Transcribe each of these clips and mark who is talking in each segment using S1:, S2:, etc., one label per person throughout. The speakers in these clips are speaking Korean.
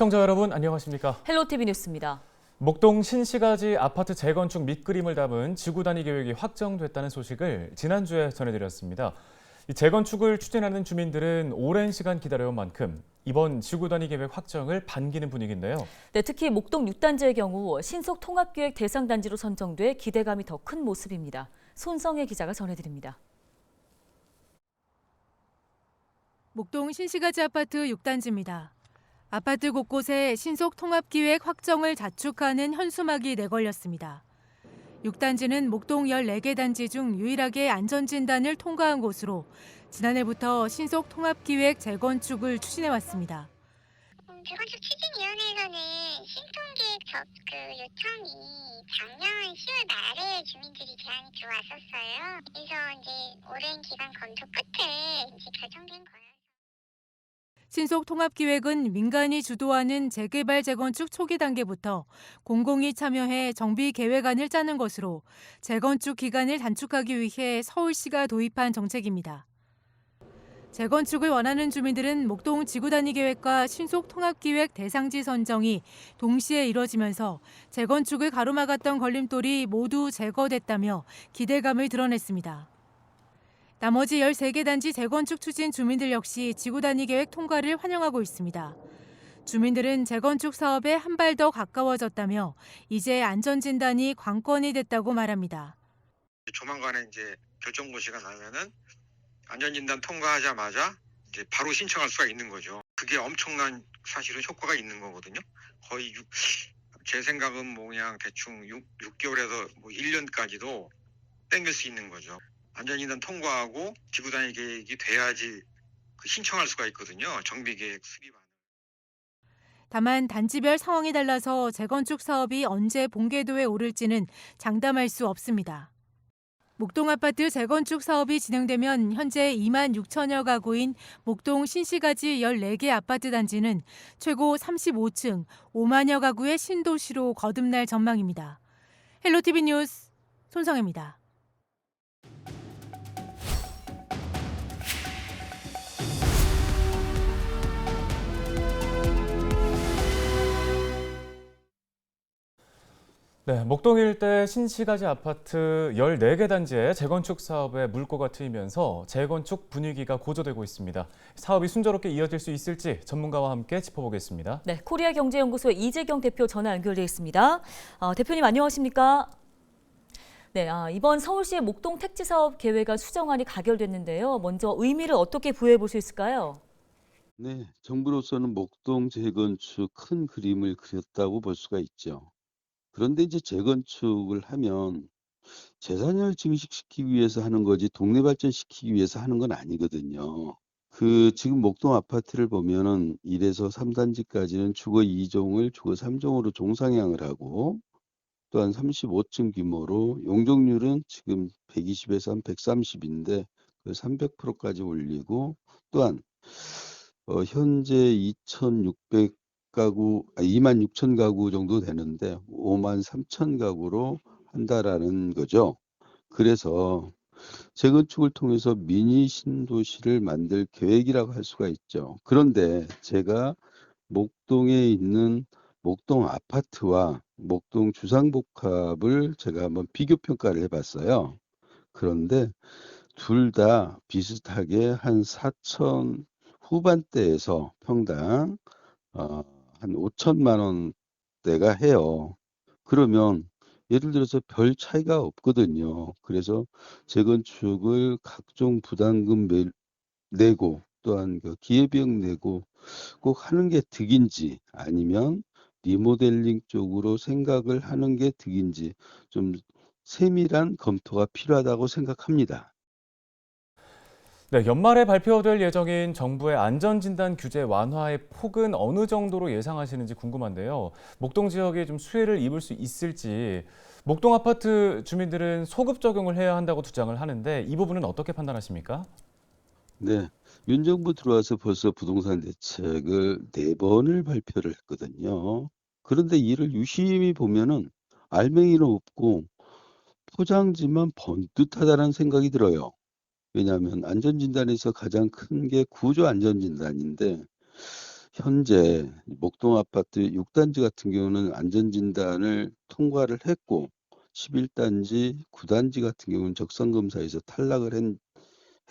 S1: 시청자 여러분 안녕하십니까?
S2: 헬로티비 뉴스입니다.
S1: 목동 신시가지 아파트 재건축 밑그림을 담은 지구 단위 계획이 확정됐다는 소식을 지난주에 전해드렸습니다. 이 재건축을 추진하는 주민들은 오랜 시간 기다려온 만큼 이번 지구 단위 계획 확정을 반기는 분위기인데요.
S2: 네, 특히 목동 6단지의 경우 신속 통합 기획 대상 단지로 선정돼 기대감이 더 큰 모습입니다. 손성혜 기자가 전해드립니다.
S3: 목동 신시가지 아파트 6단지입니다. 아파트 곳곳에 신속 통합 기획 확정을 자축하는 현수막이 내걸렸습니다. 6단지는 목동 14개 단지 중 유일하게 안전진단을 통과한 곳으로 지난해부터 신속 통합기획 재건축을 추진해왔습니다.
S4: 음, 재건축 추진위원회에서는 신통계획 접그 요청이 작년 10월 말에 주민들이 제안이 들어왔었어요. 그래서 이제 오랜 기간 검토 끝에 이제 결정된 거예요.
S3: 신속 통합기획은 민간이 주도하는 재개발 재건축 초기 단계부터 공공이 참여해 정비 계획안을 짜는 것으로 재건축 기간을 단축하기 위해 서울시가 도입한 정책입니다. 재건축을 원하는 주민들은 목동 지구 단위 계획과 신속 통합 기획 대상지 선정이 동시에 이뤄지면서 재건축을 가로막았던 걸림돌이 모두 제거됐다며 기대감을 드러냈습니다. 나머지 13개 단지 재건축 추진 주민들 역시 지구 단위 계획 통과를 환영하고 있습니다. 주민들은 재건축 사업에 한 발 더 가까워졌다며 이제 안전 진단이 관건이 됐다고 말합니다.
S5: 조만간에 이제 결정 고시가 나면은 안전 진단 통과하자마자 이제 바로 신청할 수가 있는 거죠. 그게 엄청난 사실은 효과가 있는 거거든요. 거의 6, 제 생각은 뭐 그냥 대충 6, 6개월에서 뭐 1년까지도 땡길 수 있는 거죠. 안전진단 통과하고 지구 단위 계획이 돼야지 그 신청할 수가 있거든요. 정비 계획 수립안.
S3: 다만 단지별 상황이 달라서 재건축 사업이 언제 본궤도에 오를지는 장담할 수 없습니다. 목동 아파트 재건축 사업이 진행되면 현재 2만 6천여 가구인 목동 신시가지 14개 아파트 단지는 최고 35층 5만여 가구의 신도시로 거듭날 전망입니다. 헬로티비 뉴스 손성혜입니다.
S1: 네, 목동 일대 신시가지 아파트 14개 단지의 재건축 사업에 물꼬가 트이면서 재건축 분위기가 고조되고 있습니다. 사업이 순조롭게 이어질 수 있을지 전문가와 함께 짚어보겠습니다.
S2: 네, 코리아 경제연구소의 이재경 대표 전화 연결돼 있습니다. 어, 대표님 안녕하십니까? 네, 아, 이번 서울시의 목동 택지 사업 계획안 수정안이 가결됐는데요. 먼저 의미를 어떻게 부여해 볼 수 있을까요?
S6: 네, 정부로서는 목동 재건축 큰 그림을 그렸다고 볼 수가 있죠. 그런데 이제 재건축을 하면 재산을 증식시키기 위해서 하는 거지 동네 발전시키기 위해서 하는 건 아니거든요. 그 지금 목동 아파트를 보면은 1에서 3단지까지는 주거 2종을 주거 3종으로 종상향을 하고 또한 35층 규모로 용적률은 지금 120에서 한 130인데 그 300%까지 올리고 또한 어, 현재 2,600 가구, 아, 2만 6천 가구 정도 되는데 5만 3천 가구로 한다라는 거죠. 그래서 재건축을 통해서 미니 신도시를 만들 계획이라고 할 수가 있죠. 그런데 제가 목동에 있는 목동 아파트와 목동 주상복합을 제가 한번 비교 평가를 해봤어요. 그런데 둘 다 비슷하게 한 4천 후반대에서 평당 어, 한 5천만 원대가 해요. 그러면 예를 들어서 별 차이가 없거든요. 그래서 재건축을 각종 부담금 매, 내고 또한 그 기회비용 내고 꼭 하는 게 득인지 아니면 리모델링 쪽으로 생각을 하는 게 득인지 좀 세밀한 검토가 필요하다고 생각합니다.
S1: 네, 연말에 발표될 예정인 정부의 안전진단 규제 완화의 폭은 어느 정도로 예상하시는지 궁금한데요. 목동 지역에 좀 수혜를 입을 수 있을지 목동 아파트 주민들은 소급 적용을 해야 한다고 주장을 하는데 이 부분은 어떻게 판단하십니까?
S6: 네, 윤 정부 들어와서 벌써 부동산 대책을 네 번을 발표를 했거든요. 그런데 이를 유심히 보면은 알맹이는 없고 포장지만 번듯하다는 생각이 들어요. 왜냐하면 안전진단에서 가장 큰 게 구조 안전진단인데 현재 목동 아파트 6단지 같은 경우는 안전진단을 통과를 했고 11단지, 9단지 같은 경우는 적성검사에서 탈락을 했,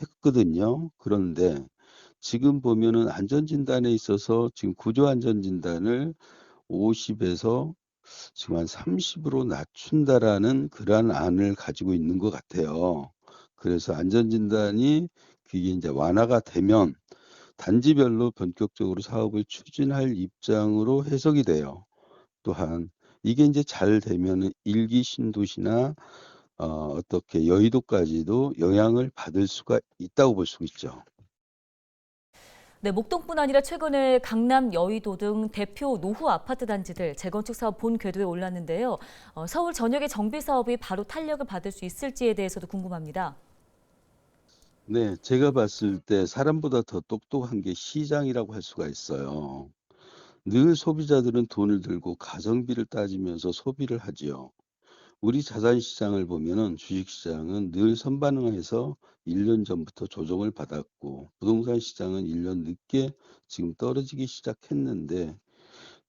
S6: 했거든요. 그런데 지금 보면은 안전진단에 있어서 지금 구조안전진단을 50에서 지금 한 30으로 낮춘다라는 그러한 안을 가지고 있는 것 같아요. 그래서 안전진단이 그게 이제 완화가 되면 단지별로 본격적으로 사업을 추진할 입장으로 해석이 돼요. 또한 이게 이제 잘 되면은 일기 신도시나 어, 어떻게 여의도까지도 영향을 받을 수가 있다고 볼 수 있죠.
S2: 네, 목동뿐 아니라 최근에 강남, 여의도 등 대표 노후 아파트 단지들 재건축 사업 본 궤도에 올랐는데요. 어, 서울 전역의 정비 사업이 바로 탄력을 받을 수 있을지에 대해서도 궁금합니다.
S6: 네, 제가 봤을 때 사람보다 더 똑똑한 게 시장이라고 할 수가 있어요. 늘 소비자들은 돈을 들고 가성비를 따지면서 소비를 하지요. 우리 자산 시장을 보면은 주식 시장은 늘 선반응해서 1년 전부터 조정을 받았고 부동산 시장은 1년 늦게 지금 떨어지기 시작했는데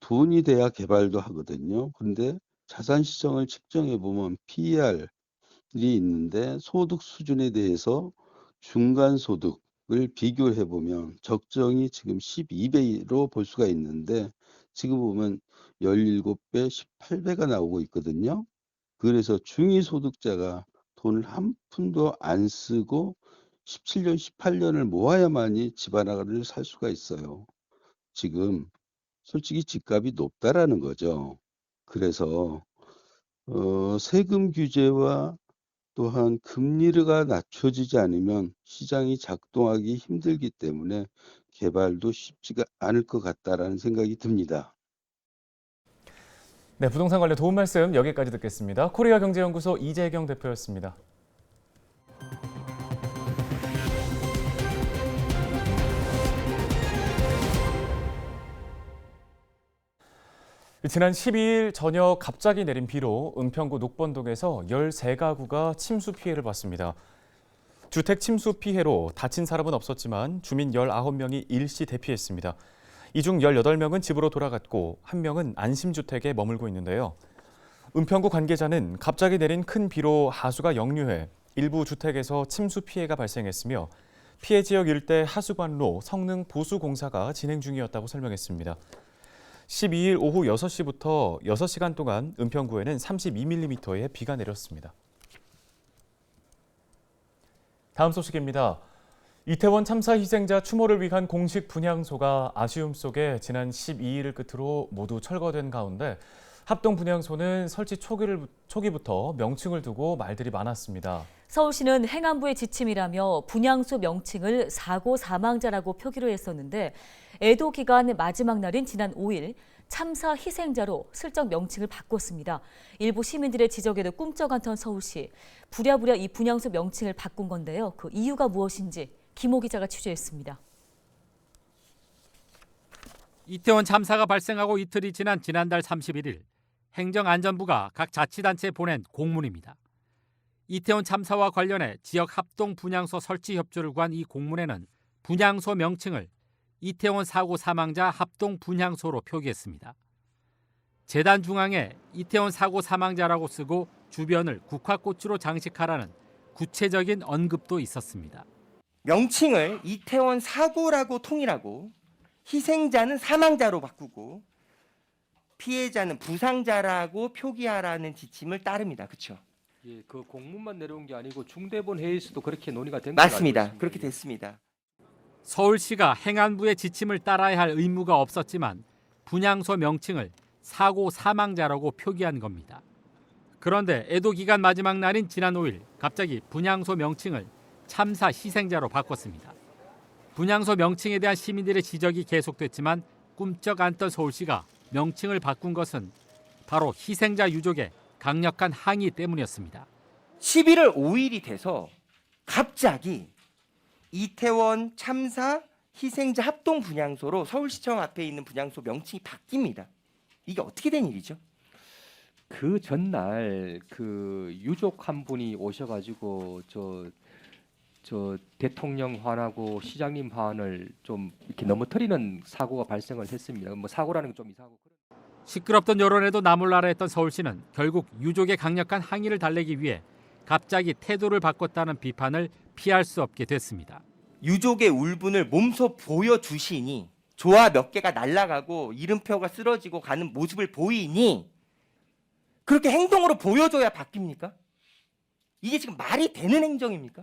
S6: 돈이 돼야 개발도 하거든요. 근데 자산 시장을 측정해 보면 PER이 있는데 소득 수준에 대해서 중간 소득을 비교해 보면 적정이 지금 12배로 볼 수가 있는데 지금 보면 17배, 18배가 나오고 있거든요. 그래서 중위소득자가 돈을 한 푼도 안 쓰고 17년, 18년을 모아야만이 집 하나를 살 수가 있어요. 지금 솔직히 집값이 높다라는 거죠. 그래서 어, 세금 규제와 또한 금리가 낮춰지지 않으면 시장이 작동하기 힘들기 때문에 개발도 쉽지가 않을 것 같다라는 생각이 듭니다.
S1: 네, 부동산 관련 도움 말씀 여기까지 듣겠습니다. 코리아 경제연구소 이재경 대표였습니다. 지난 12일 저녁 갑자기 내린 비로 은평구 녹번동에서 13가구가 침수 피해를 봤습니다. 주택 침수 피해로 다친 사람은 없었지만 주민 19명이 일시 대피했습니다. 이 중 18명은 집으로 돌아갔고 1명은 안심주택에 머물고 있는데요. 은평구 관계자는 갑자기 내린 큰 비로 하수가 역류해 일부 주택에서 침수 피해가 발생했으며 피해 지역 일대 하수관로 성능 보수 공사가 진행 중이었다고 설명했습니다. 12일 오후 6시부터 6시간 동안 은평구에는 32mm의 비가 내렸습니다. 다음 소식입니다. 이태원 참사 희생자 추모를 위한 공식 분향소가 아쉬움 속에 지난 12일을 끝으로 모두 철거된 가운데 합동 분향소는 설치 초기를, 초기부터 명칭을 두고 말들이 많았습니다.
S2: 서울시는 행안부의 지침이라며 분향소 명칭을 사고 사망자라고 표기로 했었는데 애도 기간 마지막 날인 지난 5일 참사 희생자로 슬쩍 명칭을 바꿨습니다. 일부 시민들의 지적에도 꿈쩍 않던 서울시 부랴부랴 이 분향소 명칭을 바꾼 건데요. 그 이유가 무엇인지 김호 기자가 취재했습니다.
S7: 이태원 참사가 발생하고 이틀이 지난 지난달 31일 행정안전부가 각 자치단체에 보낸 공문입니다. 이태원 참사와 관련해 지역 합동 분향소 설치 협조를 구한 이 공문에는 분향소 명칭을 이태원 사고 사망자 합동 분향소로 표기했습니다. 재단 중앙에 이태원 사고 사망자라고 쓰고 주변을 국화꽃으로 장식하라는 구체적인 언급도 있었습니다.
S8: 명칭을 이태원 사고라고 통일하고 희생자는 사망자로 바꾸고 피해자는 부상자라고 표기하라는 지침을 따릅니다. 그렇죠?
S9: 예, 그 공문만 내려온 게 아니고 중대본 회의에서도 그렇게 논의가 된 걸로
S8: 맞습니다. 그렇게
S9: 예.
S8: 됐습니다.
S7: 서울시가 행안부의 지침을 따라야 할 의무가 없었지만 분향소 명칭을 사고 사망자라고 표기한 겁니다. 그런데 애도 기간 마지막 날인 지난 5일 갑자기 분향소 명칭을 참사 희생자로 바꿨습니다. 분향소 명칭에 대한 시민들의 지적이 계속됐지만 꿈쩍 않던 서울시가 명칭을 바꾼 것은 바로 희생자 유족의 강력한 항의 때문이었습니다.
S8: 11월 5일이 돼서 갑자기 이태원 참사 희생자 합동 분향소로 서울시청 앞에 있는 분향소 명칭이 바뀝니다. 이게 어떻게 된 일이죠?
S9: 그 전날 그 유족 한 분이 오셔가지고 저 저 대통령 화하고 시장님 화환을 좀 이렇게 넘어뜨리는 사고가 발생을 했습니다. 뭐 사고라는 건좀 이상하고 그런-
S7: 시끄럽던 여론에도 나몰라라 했던 서울시는 결국 유족의 강력한 항의를 달래기 위해 갑자기 태도를 바꿨다는 비판을 피할 수 없게 됐습니다.
S8: 유족의 울분을 몸소 보여주시니 조화 몇 개가 날아가고 이름표가 쓰러지고 가는 모습을 보이니 그렇게 행동으로 보여줘야 바뀝니까? 이게 지금 말이 되는 행정입니까?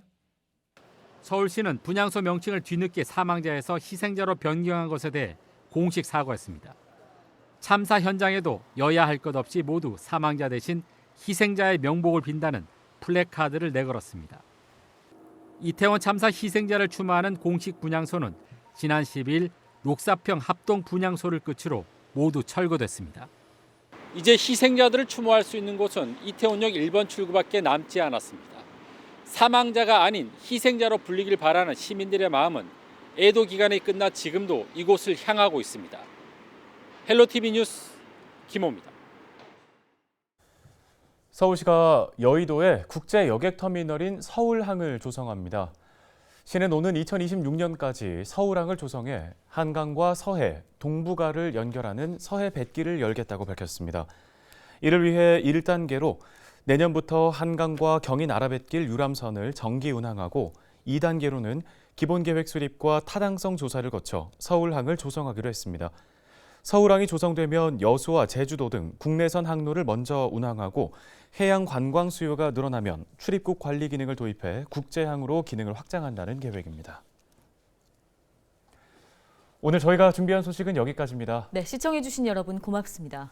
S7: 서울시는 분향소 명칭을 뒤늦게 사망자에서 희생자로 변경한 것에 대해 공식 사과했습니다. 참사 현장에도 여야 할 것 없이 모두 사망자 대신 희생자의 명복을 빈다는 플래카드를 내걸었습니다. 이태원 참사 희생자를 추모하는 공식 분향소는 지난 10일 녹사평 합동 분향소를 끝으로 모두 철거됐습니다. 이제 희생자들을 추모할 수 있는 곳은 이태원역 1번 출구밖에 남지 않았습니다. 사망자가 아닌 희생자로 불리길 바라는 시민들의 마음은 애도 기간이 끝나 지금도 이곳을 향하고 있습니다. 헬로티비 뉴스 김호입니다.
S1: 서울시가 여의도에 국제 여객 터미널인 서울항을 조성합니다. 시는 오는 2026년까지 서울항을 조성해 한강과 서해, 동북아를 연결하는 서해 뱃길을 열겠다고 밝혔습니다. 이를 위해 1단계로 내년부터 한강과 경인 아라뱃길 유람선을 정기 운항하고 2단계로는 기본 계획 수립과 타당성 조사를 거쳐 서울항을 조성하기로 했습니다. 서울항이 조성되면 여수와 제주도 등 국내선 항로를 먼저 운항하고 해양 관광 수요가 늘어나면 출입국 관리 기능을 도입해 국제항으로 기능을 확장한다는 계획입니다. 오늘 저희가 준비한 소식은 여기까지입니다.
S2: 네, 시청해주신 여러분 고맙습니다.